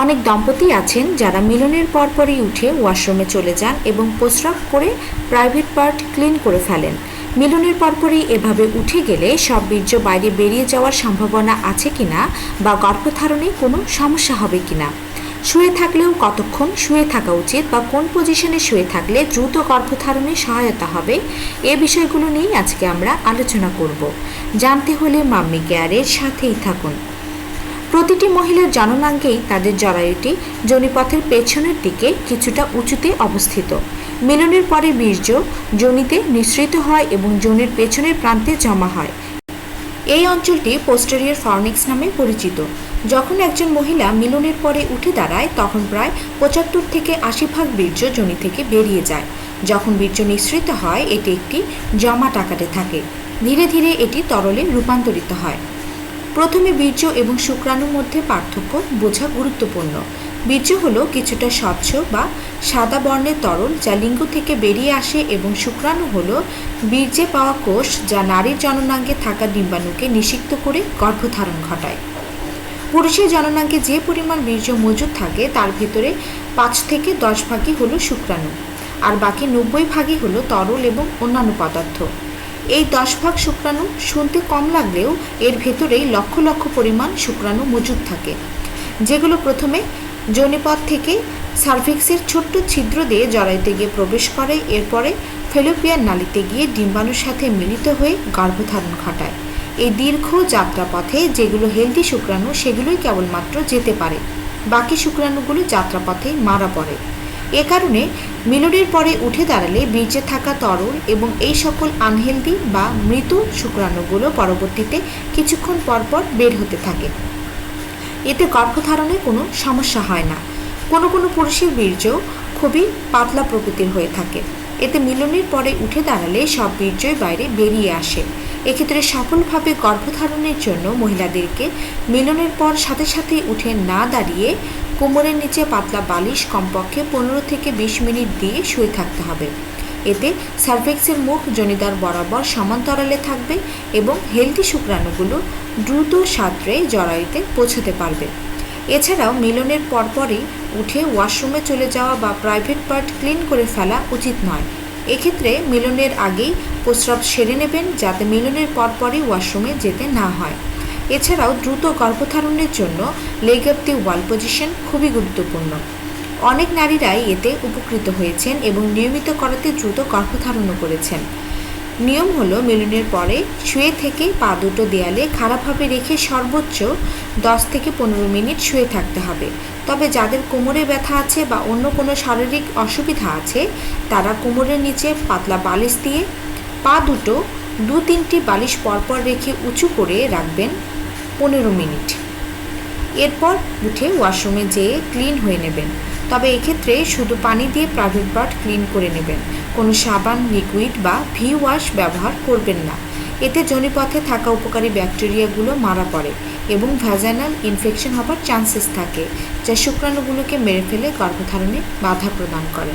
অনেক দম্পতি আছেন যারা মিলনের পরপরই উঠে ওয়াশরুমে চলে যান এবং প্রস্রাব করে প্রাইভেট পার্ট ক্লিন করে ফেলেন। মিলনের পরপরই এভাবে উঠে গেলে সব বীর্য বাইরে বেরিয়ে যাওয়ার সম্ভাবনা আছে কিনা বা গর্ভধারণে কোনো সমস্যা হবে কিনা? শুয়ে থাকলেও কতক্ষণ শুয়ে থাকা উচিত বা কোন পজিশনে শুয়ে থাকলে দ্রুত গর্ভধারণে সহায়তা হবে? এ বিষয়গুলো নিয়েই আজকে আমরা আলোচনা করব। জানতে হলে মাম্মি কেয়ারের সাথেই থাকুন। প্রতিটি মহিলার জননাঙ্গেই তাদের জরায়ুটি যোনিপথের পেছনের দিকে কিছুটা উঁচুতে অবস্থিত। মিলনের পরে বীর্য যোনিতে নিঃসৃত হয় এবং যোনির পেছনের প্রান্তে জমা হয়। এই অঞ্চলটি পোস্টেরিয়র ফর্নিক্স নামে পরিচিত। যখন একজন মহিলা মিলনের পরে উঠে দাঁড়ায়, তখন প্রায় পঁচাত্তর থেকে আশি ভাগ বীর্য যোনি থেকে বেরিয়ে যায়। যখন বীর্য নিঃসৃত হয়, এটি একটি জমাট আকারে থাকে। ধীরে ধীরে এটি তরলে রূপান্তরিত হয়। প্রথমে বীর্য এবং শুক্রাণুর মধ্যে পার্থক্য বোঝা গুরুত্বপূর্ণ। বীর্য হলো কিছুটা স্বচ্ছ বা সাদা বর্ণের তরল যা লিঙ্গ থেকে বেরিয়ে আসে এবং শুক্রাণু হলো বীর্যে পাওয়া কোষ যা নারীর জননাঙ্গে থাকা ডিম্বাণুকে নিষিক্ত করে গর্ভধারণ ঘটায়। পুরুষের জননাঙ্গে যে পরিমাণ বীর্য মজুদ থাকে, তার ভিতরে পাঁচ থেকে দশ ভাগই হলো শুক্রাণু। আর বাকি নব্বই ভাগই হলো তরল এবং অন্যান্য পদার্থ। এই দশ ভাগ শুক্রাণু শুনতে কম লাগলেও এর ভেতরেই লক্ষ লক্ষ পরিমাণ শুক্রাণু মজুদ থাকে, যেগুলো প্রথমে যৌনিপথ থেকে সার্ভিক্সের ছোট্ট ছিদ্র দিয়ে জরায়ুতে গিয়ে প্রবেশ করে, এরপরে ফেলোপিয়ার নালিতে গিয়ে ডিম্বাণুর সাথে মিলিত হয়ে গর্ভধারণ ঘটায়। এই দীর্ঘ যাত্রাপথে যেগুলো হেলদি শুক্রাণু, সেগুলোই কেবলমাত্র যেতে পারে। বাকি শুক্রাণুগুলো যাত্রাপথে মারা পড়ে। এ কারণে মিলনের পরে উঠে দাঁড়ালে বীর্যে থাকা তরল এবং এই সকল আনহেলদি বা মৃত শুক্রাণুগুলো পরবর্তীতে কিছুক্ষণ পরপর বের হতে থাকে। এতে গর্ভধারণে কোনো সমস্যা হয় না। কোনো কোনো পুরুষের বীর্য খুবই পাতলা প্রকৃতির হয়ে থাকে। এতে মিলনের পরে উঠে দাঁড়ালে সব বীর্যই বাইরে বেরিয়ে আসে। এক্ষেত্রে সফলভাবে গর্ভধারণের জন্য মহিলাদেরকে মিলনের পর সাথে সাথে উঠে না দাঁড়িয়ে কোমরের নিচে পাতলা বালিশ কমপক্ষে পনেরো থেকে বিশ মিনিট দিয়ে শুয়ে থাকতে হবে। এতে সার্ভেক্সের মুখ জনিদার বরাবর সমান্তরালে থাকবে এবং হেলদি শুক্রাণুগুলো দ্রুত সাঁতরে জরায়ুতে পৌঁছাতে পারবে। এছাড়াও মিলনের পরপরই উঠে ওয়াশরুমে চলে যাওয়া বা প্রাইভেট পার্ট ক্লিন করে ফেলা উচিত নয়। এক্ষেত্রে মিলনের আগেই প্রস্রাব সেরে নেবেন যাতে মিলনের পরপরই ওয়াশরুমে যেতে না হয়। এছাড়াও দ্রুত গর্ভধারণের জন্য leg of the wall position খুবই গুরুত্বপূর্ণ। অনেক নারীরাই এতে উপকৃত হয়েছেন এবং নিয়মিত করাতে দ্রুত গর্ভধারণও করেছেন। নিয়ম হলো, মিলনের পরে শুয়ে থেকে পা দুটো দেয়ালে খারাপভাবে রেখে সর্বোচ্চ দশ থেকে পনেরো মিনিট শুয়ে থাকতে হবে। তবে যাদের কোমরে ব্যথা আছে বা অন্য কোনো শারীরিক অসুবিধা আছে, তারা কোমরের নিচে পাতলা বালিশ দিয়ে পা দুটো দু তিনটি বালিশ পরপর রেখে উঁচু করে রাখবেন। পনেরো মিনিট। এরপর উঠে ওয়াশরুমে যেয়ে ক্লিন হয়ে নেবেন। তবে এক্ষেত্রে শুধু পানি দিয়ে প্রাইভেট পার্ট ক্লিন করে নেবেন। কোনো সাবান, লিকুইড বা ভি ওয়াশ ব্যবহার করবেন না। এতে জনিপথে থাকা উপকারী ব্যাকটেরিয়াগুলো মারা পড়ে এবং ভ্যাজানাল ইনফেকশন হবার চান্সেস থাকে, যা শুক্রাণুগুলোকে মেরে ফেলে গর্ভধারণে বাধা প্রদান করে।